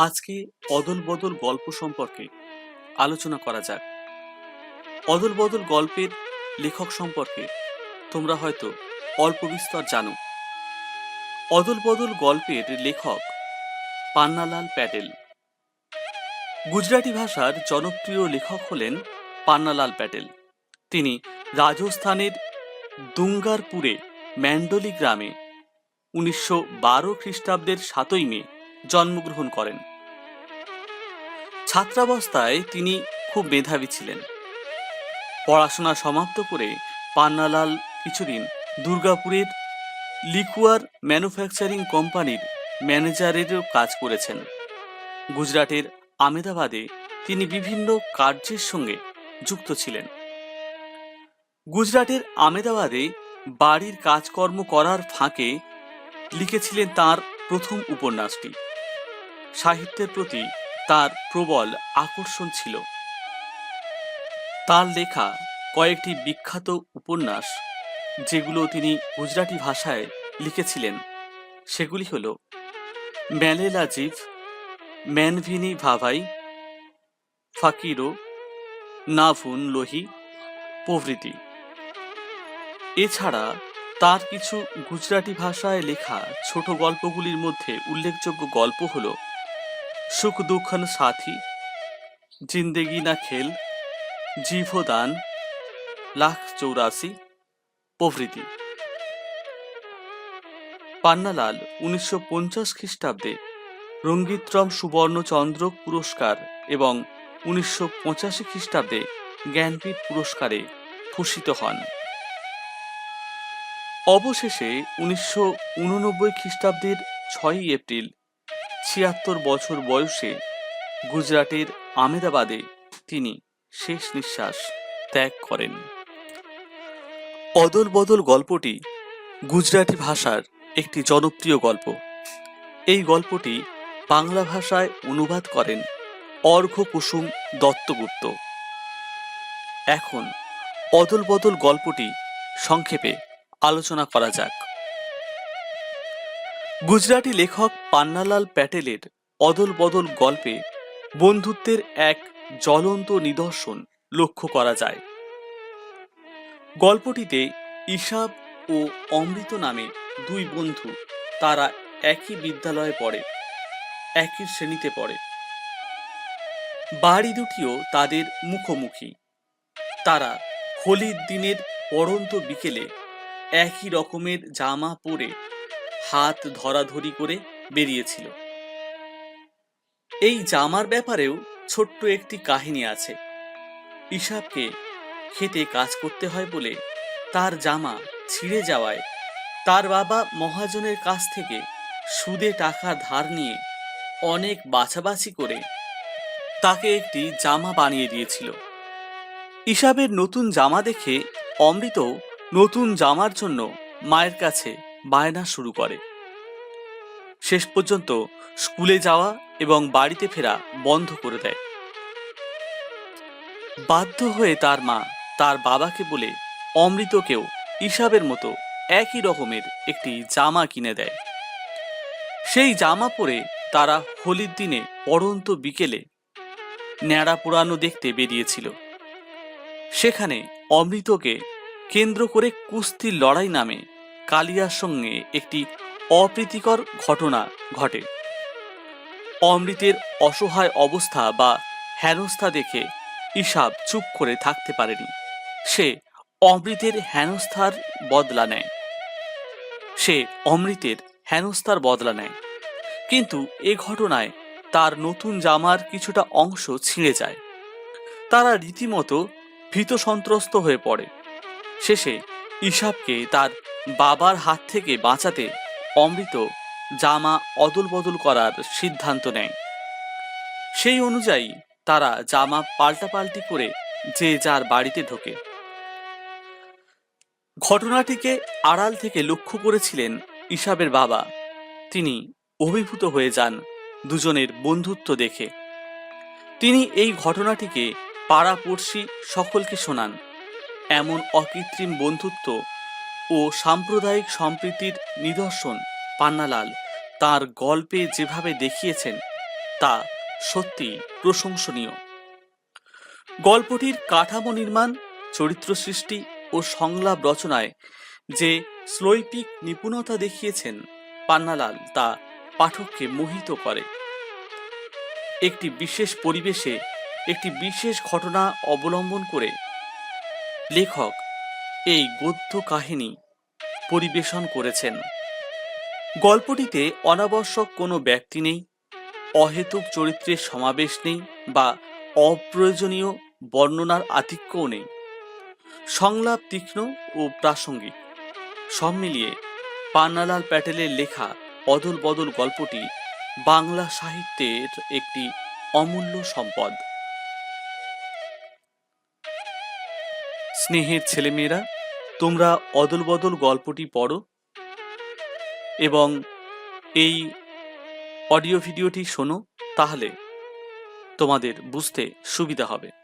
আজকে অদল বদল গল্প সম্পর্কে আলোচনা করা যাক। অদল বদল গল্পের লেখক সম্পর্কে তোমরা হয়তো অল্প বিস্তর জানো। অদল বদল গল্পের লেখক পান্নালাল প্যাটেল। গুজরাটি ভাষার জনপ্রিয় লেখক হলেন পান্নালাল প্যাটেল। তিনি রাজস্থানের দুঙ্গারপুরে ম্যান্ডলি গ্রামে উনিশশো বারো খ্রিস্টাব্দের সাতই মে জন্মগ্রহণ করেন। ছাত্রাবস্থায় তিনি খুব মেধাবী ছিলেন। পড়াশোনা সমাপ্ত করে পান্নালাল কিছুদিন দুর্গাপুরের লিকুয়ার ম্যানুফ্যাকচারিং কোম্পানির ম্যানেজারেরও কাজ করেছেন। গুজরাটের আমেদাবাদে তিনি বিভিন্ন কার্যের সঙ্গে যুক্ত ছিলেন। গুজরাটের আমেদাবাদে বাড়ির কাজকর্ম করার ফাঁকে লিখেছিলেন তার প্রথম উপন্যাসটি। সাহিত্যের প্রতি তার প্রবল আকর্ষণ ছিল। তার লেখা কয়েকটি বিখ্যাত উপন্যাস, যেগুলো তিনি গুজরাটি ভাষায় লিখেছিলেন, সেগুলি হল ম্যালেলাজিভ ম্যানভিনি ভাভাই, ফাকিরো, নাভুন লোহি, প্রভৃতি। এছাড়া তার কিছু গুজরাটি ভাষায় লেখা ছোট গল্পগুলির মধ্যে উল্লেখযোগ্য গল্প হল সুখ দুঃখন সাথী। জিন্দেগি না খেল জীবদান লাখ চৌরাশি, প্রভৃতি। পান্নালাল উনিশশো পঞ্চাশ খ্রিস্টাব্দে রঙ্গিত্রম সুবর্ণচন্দ্র পুরস্কার এবং উনিশশো পঁচাশি খ্রিস্টাব্দে জ্ঞানপীঠ পুরস্কারে ভূষিত হন। অবশেষে উনিশশো উননব্বই খ্রিস্টাব্দের ছয়ই এপ্রিল ছিয়াত্তর বছর বয়সে গুজরাটের আমেদাবাদে তিনি শেষ নিঃশ্বাস ত্যাগ করেন। অদল বদল গল্পটি গুজরাটি ভাষার একটি জনপ্রিয় গল্প। এই গল্পটি বাংলা ভাষায় অনুবাদ করেন অর্ঘ কুসুম দত্তগুপ্ত। এখন অদল বদল গল্পটি সংক্ষেপে আলোচনা করা যাক। গুজরাটি লেখক পান্নালাল প্যাটেলের অদল বদল গল্পে বন্ধুত্বের এক জ্বলন্ত নিদর্শন লক্ষ্য করা যায়। গল্পটিতে ইসাব ও অমৃত নামে দুই বন্ধু, তারা একই বিদ্যালয়ে পড়ে, একই শ্রেণীতে পড়ে। বাড়ি দুটিও তাদের মুখোমুখি। তারা হোলির দিনের পড়ন্ত বিকেলে একই রকমের জামা পরে হাত ধরাধরি করে বেরিয়েছিল। এই জামার ব্যাপারেও ছোট্ট একটি কাহিনী আছে। ইসাবকে খেতে কাজ করতে হয় বলে তার জামা ছিঁড়ে যাওয়ায় তার বাবা মহাজনের কাছ থেকে সুদে টাকা ধার নিয়ে অনেক বাছাবাছি করে তাকে একটি জামা বানিয়ে দিয়েছিল। ইসাবের নতুন জামা দেখে অমৃত নতুন জামার জন্য মায়ের কাছে বায়না শুরু করে। শেষ পর্যন্ত স্কুলে যাওয়া এবং বাড়িতে ফেরা বন্ধ করে দেয়। বাধ্য হয়ে তার মা তার বাবাকে বলে অমৃতকেও ইসাবের মতো একই রকমের একটি জামা কিনে দেয়। সেই জামা পরে তারা হোলির দিনে পড়ন্ত বিকেলে ন্যাড়া পোড়ানো দেখতে বেরিয়েছিল। সেখানে অমৃতকে কেন্দ্র করে কুস্তির লড়াই নামে কালিয়ার সঙ্গে একটি অপ্রীতিকর ঘটনা ঘটে। অমৃতের অসহায় অবস্থা বা হেনস্থা দেখে ইসাব চুপ করে থাকতে পারেনি। সে অমৃতের হেনস্থার বদলা নেয়। সে অমৃতের হেনস্থার বদলা নেয়। কিন্তু এ ঘটনায় তার নতুন জামার কিছুটা অংশ ছিঁড়ে যায়। তারা রীতিমতো ভীত সন্ত্রস্ত হয়ে পড়ে। শেষে ইসাবকে তার বাবার হাত থেকে বাঁচাতে অমৃত জামা অদল বদল করার সিদ্ধান্ত নেয়। সেই অনুযায়ী তারা জামা পাল্টাপাল্টি করে যে যার বাড়িতে ঢোকে। ঘটনাটিকে আড়াল থেকে লক্ষ্য করেছিলেন ইসাবের বাবা। তিনি অভিভূত হয়ে যান দুজনের বন্ধুত্ব দেখে। তিনি এই ঘটনাটিকে পাড়াপড়শি সকলকে শোনান। এমন অকৃত্রিম বন্ধুত্ব ও সাম্প্রদায়িক সম্প্রীতির নিদর্শন পান্নালাল। তার গল্পে যেভাবে দেখিয়েছেন, তা সত্যি প্রশংসনীয়। গল্পটির কাঠামো নির্মাণ, চরিত্র সৃষ্টি ও সংলাপ রচনায় যে স্লৈপিক নিপুণতা দেখিয়েছেন পান্নালাল, তা পাঠককে মোহিত করে। একটি বিশেষ পরিবেশে একটি বিশেষ ঘটনা অবলম্বন করে লেখক এই গদ্য কাহিনী পরিবেশন করেছেন। গল্পটিতে অনাবশ্যক কোনো ব্যক্তি নেই, অহেতুক চরিত্রের সমাবেশ নেই বা অপ্রয়োজনীয় বর্ণনার আধিক্যও নেই। সংলাপ তীক্ষ্ণ ও প্রাসঙ্গিক। সব মিলিয়ে পান্নালাল প্যাটেলের লেখা অদল বদল গল্পটি বাংলা সাহিত্যের একটি অমূল্য সম্পদ। স্নেহের ছেলেমেয়েরা, তোমরা অদল বদল গল্পটি পড়ো এবং এই অডিও ভিডিওটি শোনো, তাহলে তোমাদের বুঝতে সুবিধা হবে।